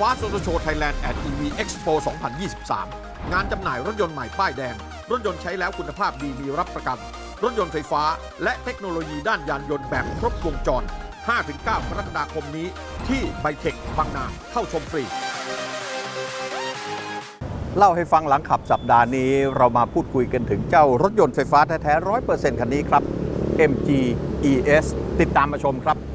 Fast Auto Show Thailand at EV Expo 2023 งานจำหน่ายรถยนต์ใหม่ป้ายแดง รถยนต์ใช้แล้วคุณภาพดีมีรับประกัน รถยนต์ไฟฟ้า และเทคโนโลยีด้านยานยนต์แบบครบวงจร 5-9 กรกฎาคมนี้ ที่ไบเทคบางนาเข้าชมฟรี เล่าให้ฟังหลังขับสัปดาห์นี้เรามาพูดคุยกันถึงเจ้ารถยนต์ไฟฟ้าแท้ๆร้อยเปอร์เซ็นต์คันนี้ครับ MG ES ติดตามมาชมครับ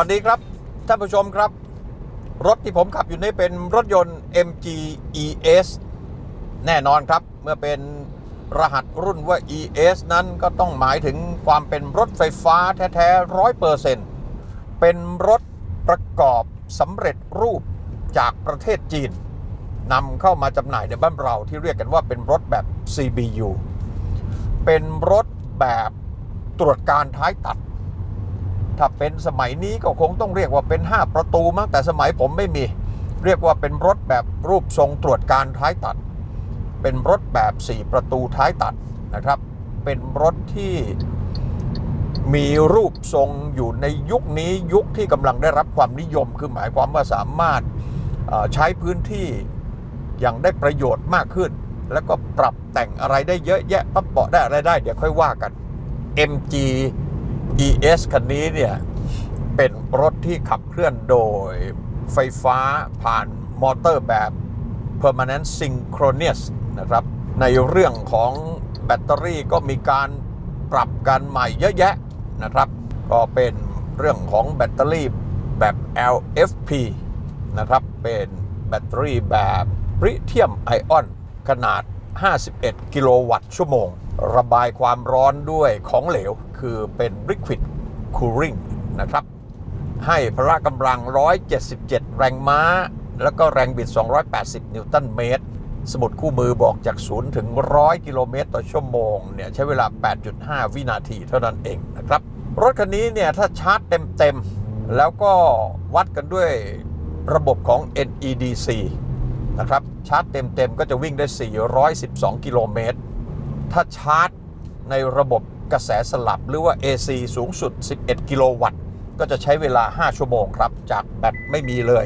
วัสดีครับ ท่านผู้ชมครับ รถที่ผมขับอยู่นี้เป็นรถยนต์ MG ES แน่นอนครับ เมื่อเป็นรหัสรุ่นว่า ES นั้นก็ต้องหมายถึงความเป็นรถไฟฟ้าแท้ๆร้อยเปอร์เซ็นต์เป็นรถประกอบสำเร็จรูปจากประเทศจีนนำเข้ามาจำหน่ายในบ้านเราที่เรียกกันว่าเป็นรถแบบ CBU เป็นรถแบบตรวจการท้ายตัด ถ้าเป็นสมัยนี้ก็คงต้องเรียกว่าเป็น 5 ประตูมั้งแต่สมัยผมไม่มี เรียกว่าเป็นรถแบบรูปทรงตรวจการท้ายตัด เป็นรถแบบ 4 ประตูท้ายตัดนะครับ เป็นรถที่มีรูปทรงอยู่ในยุคนี้ยุคที่กำลังได้รับความนิยม คือหมายความว่าสามารถใช้พื้นที่อย่างได้ประโยชน์มากขึ้น แล้วก็ปรับแต่งอะไรได้เยอะแยะปั๊บเปาะได้อะไรได้ เดี๋ยวค่อยว่ากัน MG ES คันนี้เนี่ย เป็นรถที่ขับเคลื่อนโดยไฟฟ้าผ่านมอเตอร์แบบ Permanent Synchronous นะครับ ในเรื่องของแบตเตอรี่ก็มีการปรับกันใหม่เยอะแยะนะครับ ก็เป็นเรื่องของแบตเตอรี่แบบ LFP นะครับ เป็นแบตเตอรี่แบบลิเธียมไอออน ขนาด 51 กิโลวัตต์ชั่วโมง ระบายความร้อนด้วยของเหลว คือเป็น liquid cooling นะครับ ให้พละกำลัง 177 แรงม้า แล้วก็แรงบิด 280 นิวตันเมตร สมุดคู่มือบอกจาก 0 ถึง 100 กิโลเมตรต่อชั่วโมงเนี่ยใช้เวลา 8.5 วินาทีเท่านั้นเองนะครับ รถคันนี้เนี่ยถ้าชาร์จเต็ม ๆ แล้วก็วัดกันด้วยระบบของ NEDC นะครับ ชาร์จเต็ม ๆ ก็จะวิ่งได้ 412 กิโลเมตร ถ้าชาร์จในระบบกระแสสลับหรือว่า AC สูงสุด 11 กิโลวัตต์ ก็จะใช้เวลา 5 ชั่วโมงครับ จากแบตไม่มีเลย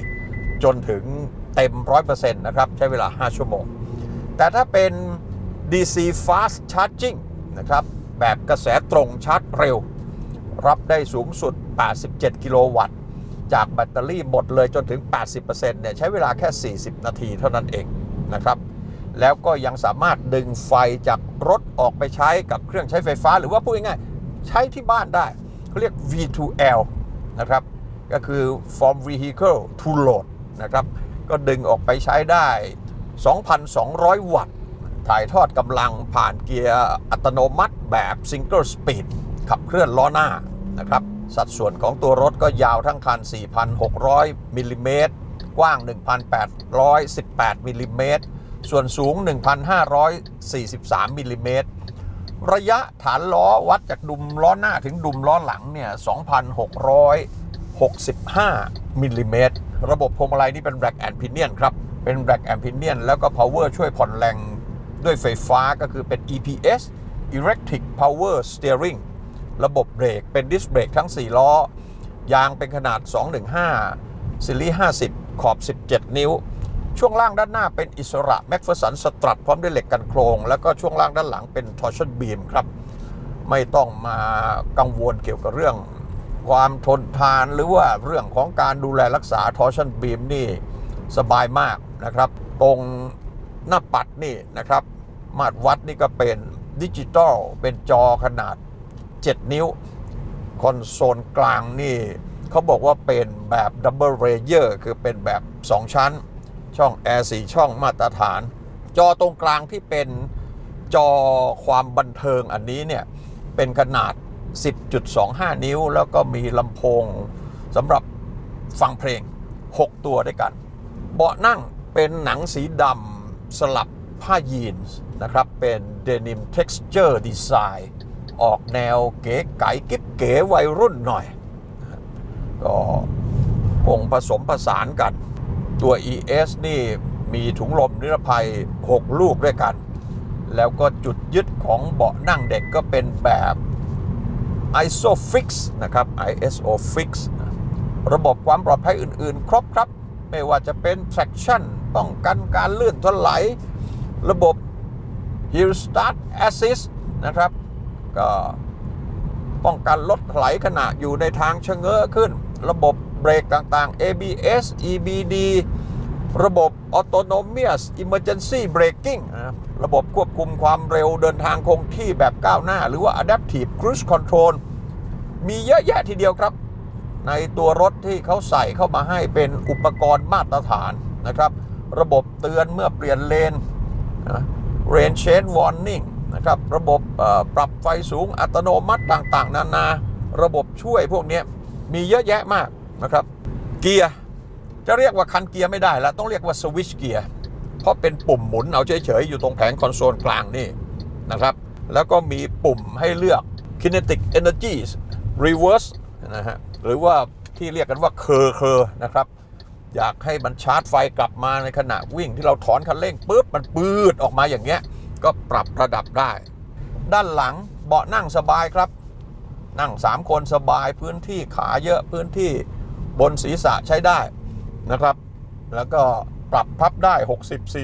จนถึงเต็ม 100%นะครับ ใช้เวลา 5 ชั่วโมง แต่ถ้าเป็น DC Fast Charging นะครับ แบบกระแสตรงชาร์จเร็ว รับได้สูงสุด 87 กิโลวัตต์ จากแบตเตอรี่หมดเลยจนถึง 80%เนี่ยใช้เวลาแค่ 40 นาทีเท่านั้นเองนะครับ แล้วก็ยังสามารถดึงไฟจาก รถออกไปใช้กับเครื่องใช้ไฟฟ้า หรือว่าพูดง่ายๆใช้ที่บ้านได้เขาเรียก V2L นะครับก็คือ from vehicle to load นะครับก็ดึงออกไปใช้ได้ 2,200 วัตต์ ถ่ายทอดกำลังผ่านเกียร์อัตโนมัติแบบ single speed ขับเคลื่อนล้อหน้านะครับสัดส่วนของตัวรถก็ยาวทั้งคัน 4,600มิลลิเมตรกว้าง 1,818มิลลิเมตร ส่วนสูง 1,543มิลลิเมตรระยะฐานล้อวัดจากดุมล้อหน้าถึงดุมล้อหลังเนี่ย 2,665มิลลิเมตรระบบพวงมาลัยนี่เป็น rack and pinion ครับ เป็น rack and pinion แล้วก็ power ช่วยผ่อนแรงด้วยไฟฟ้าก็คือเป็น EPS Electric Power Steering ระบบเบรกเป็นดิสเบรกทั้ง 4 ล้อ ยางเป็นขนาด 215ซีรีส์50 ขอบ 17 นิ้ว ช่วงล่างด้านหน้าเป็นอิสระแม็กเฟอร์สันสตรัทพร้อมด้วยเหล็กกันโครง แล้วก็ช่วงล่างด้านหลังเป็นทอร์ชันบีมครับ ไม่ต้องมากังวลเกี่ยวกับเรื่อง ความทนทานหรือว่าเรื่องของการดูแลรักษาทอร์ชันบีมนี่สบายมากนะครับ ตรงหน้าปัดนี่นะครับ มาตรวัดนี่ก็เป็นดิจิตอลเป็นจอขนาด 7 นิ้ว คอนโซลกลางนี่เขาบอกว่าเป็นแบบดับเบิลเรเยอร์คือเป็นแบบ 2 ชั้น ช่องแอร์สีช่องมาตรฐาน จอตรงกลางที่เป็นจอความบันเทิงอันนี้เนี่ย เป็นขนาด 10.25 นิ้ว แล้วก็มีลำโพงสำหรับฟังเพลง 6 ตัวด้วยกัน เบาะนั่งเป็นหนังสีดำสลับผ้ายีนส์นะครับ เป็นเดนิม texture design ออกแนวเก๋ไก๋กิ๊บเก๋วัยรุ่นหน่อย ก็คงผสมผสานกัน ตัว ES นี่มีถุงลมนิรภัย 6 ลูกด้วยกัน แล้วก็จุดยึดของเบาะนั่งเด็กก็เป็นแบบ ISOFIX นะครับ ISO fix ระบบความปลอดภัยอื่น ๆ ครบครับ ไม่ว่าจะเป็น traction ป้องกันการลื่นถลายระบบ Hill Start Assist นะครับ ก็ป้องกันรถถลขณะอยู่ในทางชะเง้อขึ้น ระบบ เบรกต่างๆ ABS EBD ระบบ Autonomous Emergency Braking นะครับระบบควบคุมความเร็วเดินทางคงที่แบบก้าวหน้า หรือว่า Adaptive Cruise Control มีเยอะแยะทีเดียวครับ ในตัวรถที่เขาใส่เข้ามาให้เป็นอุปกรณ์มาตรฐานนะครับ ระบบเตือนเมื่อเปลี่ยนเลนนะ Rain Change Warning นะครับ ระบบปรับไฟสูงอัตโนมัติต่างๆ นานา ระบบช่วยพวกนี้มีเยอะแยะมาก นะครับ เกียร์จะเรียกว่าคันเกียร์ไม่ได้แล้วต้องเรียกว่าสวิชเกียร์เพราะเป็นปุ่มหมุนเอาเฉยๆ อยู่ตรงแผงคอนโซลกลางนี่นะครับ แล้วก็มีปุ่มให้เลือก kinetic energies reverse นะฮะหรือว่าที่เรียกกันว่าเคอร์เคอร์นะครับ อยากให้มันชาร์จไฟกลับมาในขณะวิ่งที่เราถอนคันเร่งปุ๊บมันปืดออกมาอย่างเงี้ยก็ปรับระดับได้ ด้านหลังเบาะนั่งสบายครับ นั่ง 3 คนสบายพื้นที่ขาเยอะพื้นที่ บนศีรษะใช้ได้นะครับ แล้วก็ปรับพับได้ 60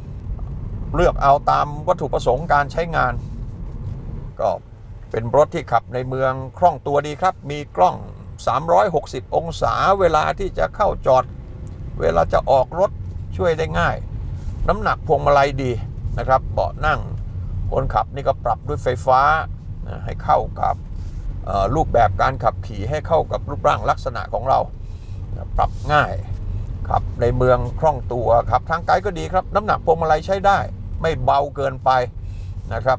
40 เลือกเอาตามวัตถุประสงค์การใช้งาน ก็เป็นรถที่ขับในเมืองคล่องตัวดีครับ มีกล้อง 360 องศาเวลาที่จะเข้าจอด เวลาจะออกรถช่วยได้ง่าย น้ำหนักพวงมาลัยดีนะครับ เบาะนั่งคนขับนี่ก็ปรับด้วยไฟฟ้านะให้เข้ากับ รูปแบบการขับขี่ให้เข้ากับรูปร่างลักษณะของเรา ปรับง่ายขับในเมืองคล่องตัวขับทางไกลก็ดีครับ น้ำหนักพวงมาลัยใช้ได้ ไม่เบาเกินไปนะครับ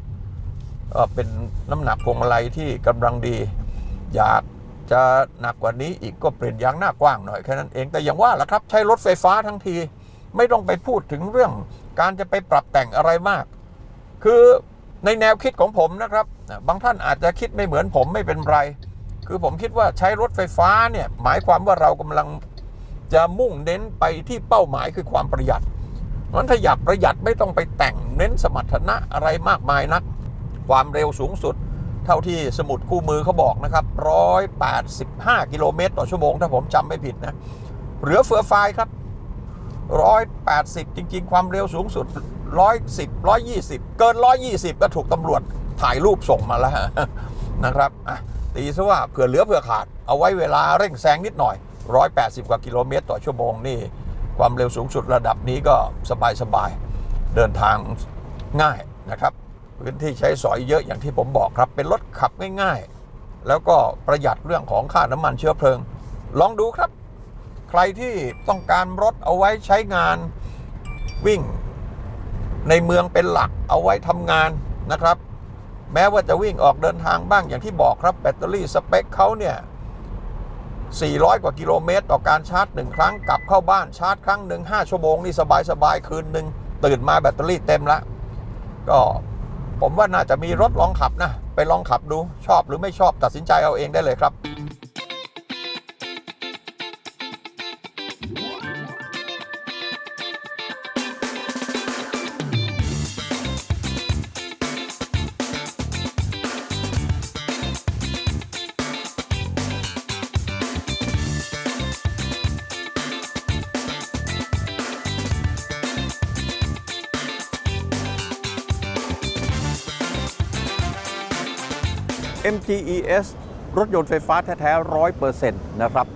เป็นน้ำหนักพวงมาลัยที่กำลังดี อยากจะหนักกว่านี้อีกก็เปลี่ยนยางหน้ากว้างหน่อยแค่นั้นเองแต่อย่างว่าละครับ ใช้รถไฟฟ้าทั้งที ไม่ต้องไปพูดถึงเรื่อง การจะไปปรับแต่งอะไรมาก คือ ในแนวคิดของผมนะครับ บางท่านอาจจะคิดไม่เหมือนผมไม่เป็นไร คือผมคิดว่าใช้รถไฟฟ้าเนี่ยหมายความว่าเรากำลังจะมุ่งเน้นไปที่เป้าหมายคือความประหยัดเพราะฉะนั้นถ้าอยากประหยัดไม่ต้องไปแต่งเน้นสมรรถนะอะไรมากมายนัก ความเร็วสูงสุด เท่าที่สมุดคู่มือเขาบอกนะครับ 185 กิโลเมตรต่อชั่วโมง ถ้าผมจำไม่ผิดนะ เหลือเฟือไฟครับ 180 จริง ๆ ความเร็วสูงสุด 110 120 เกิน 120 ก็ถูกตำรวจถ่ายรูปส่งมาแล้วนะครับตีซะว่าเผื่อเหลือเผื่อขาด เอาไว้เวลาเร่งแซงนิดหน่อย 180 กว่ากิโลเมตรต่อชั่วโมงนี่ความเร็วสูงสุดระดับนี้ก็สบายๆ เดินทางง่ายนะครับพื้นที่ใช้สอยเยอะอย่างที่ผมบอกครับ เป็นรถขับง่ายๆ แล้วก็ประหยัดเรื่องของค่าน้ำมันเชื้อเพลิง ลองดูครับ ใครที่ต้องการรถเอาไว้ใช้งานวิ่ง ในเมืองเป็นหลักเอาไว้ทำงานนะครับ แม้ว่าจะวิ่งออกเดินทางบ้างอย่างที่บอกครับแบตเตอรี่สเปคเขาเนี่ย 400 กว่ากิโลเมตร ต่อการชาร์จหนึ่งครั้งกลับเข้าบ้านชาร์จครั้งหนึ่ง5ชั่วโมงนี่สบายๆคืนหนึ่งตื่นมาแบตเตอรี่เต็มล้วก็ผมว่าน่าจะมีรถลองขับนะ ไปลองขับดูชอบหรือไม่ชอบตัดสินใจเอาเองได้เลยครับ MGES รถยนต์ไฟฟ้าแท้ๆร้อยเปอร์เซ็นต์นะครับ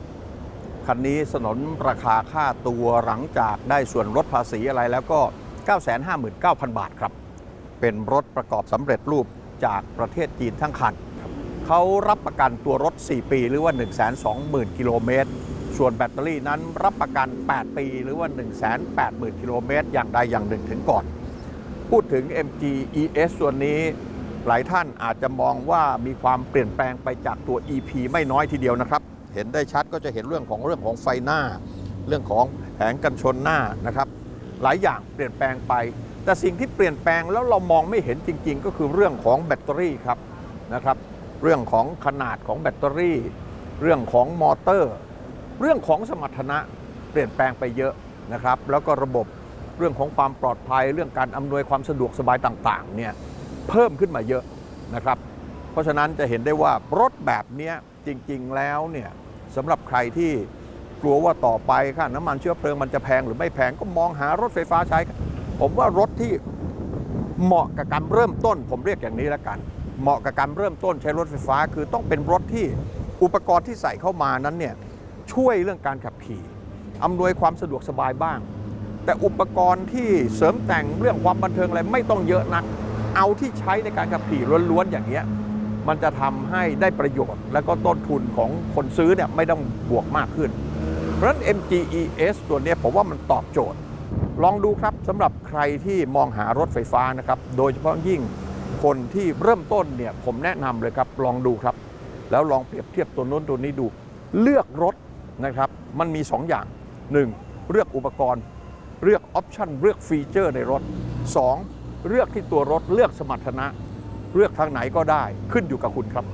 คันนี้สนนราคาค่าตัวหลังจากได้ส่วนลดภาษีอะไรแล้วก็ 959,000 บาทครับ เป็นรถประกอบสำเร็จรูปจากประเทศจีนทั้งคัน เขารับประกันตัวรถ 4 ปีหรือว่า 120,000 กิโลเมตร ส่วนแบตเตอรี่นั้นรับประกัน 8 ปีหรือว่า 180,000 กิโลเมตร อย่างใดอย่างหนึ่งถึงก่อน พูดถึง MG ES ส่วนนี้ หลายท่านอาจจะมองว่ามีความเปลี่ยนแปลงไปจากตัว EP ไม่น้อยทีเดียวนะครับ เห็นได้ชัดก็จะเห็นเรื่องของเรื่องของไฟหน้า เรื่องของแผงกันชนหน้านะครับ หลายอย่างเปลี่ยนแปลงไป แต่สิ่งที่เปลี่ยนแปลงแล้วเรามองไม่เห็นจริง ๆ ก็คือเรื่องของแบตเตอรี่ครับนะครับ เรื่องของขนาดของแบตเตอรี่ เรื่องของมอเตอร์ เรื่องของสมรรถนะเปลี่ยนแปลงไปเยอะนะครับ แล้วก็ระบบเรื่องของความปลอดภัย เรื่องการอำนวยความสะดวกสบายต่างๆเนี่ย เพิ่มขึ้นมาเยอะนะครับ เพราะฉะนั้นจะเห็นได้ว่ารถแบบนี้จริง ๆ แล้วเนี่ยสำหรับใครที่กลัวว่าต่อไปค่าน้ำมันเชื้อเพลิงมันจะแพงหรือไม่แพงก็มองหารถไฟฟ้าใช้ ผมว่ารถที่เหมาะกับการเริ่มต้น ผมเรียกอย่างนี้แล้วกัน เหมาะกับการเริ่มต้นใช้รถไฟฟ้า คือต้องเป็นรถที่อุปกรณ์ที่ใส่เข้ามานั้นเนี่ยช่วยเรื่องการขับขี่อำนวยความสะดวกสบายบ้าง แต่อุปกรณ์ที่เสริมแต่งเรื่องความบันเทิงอะไรไม่ต้องเยอะนัก เอาที่ใช้ในการขับขี่ล้วนๆอย่างเงี้ยมันจะทำให้ได้ประโยชน์ และก็ต้นทุนของคนซื้อเนี่ยไม่ต้องบวกมากขึ้น เพราะฉะนั้น MGES ตัวเนี้ยผมว่ามันตอบโจทย์ ลองดูครับสำหรับใครที่มองหารถไฟฟ้านะครับ โดยเฉพาะยิ่งคนที่เริ่มต้นเนี่ยผมแนะนำเลยครับลองดูครับ แล้วลองเปรียบเทียบตัวโน้นตัวนี้ดู เลือกรถนะครับ มันมี 2 อย่าง 1. เลือกอุปกรณ์ เลือกออปชันเลือกฟีเจอร์ในรถ 2. เลือกที่ตัวรถเลือกสมรรถนะ เลือกทางไหนก็ได้ขึ้นอยู่กับคุณครับ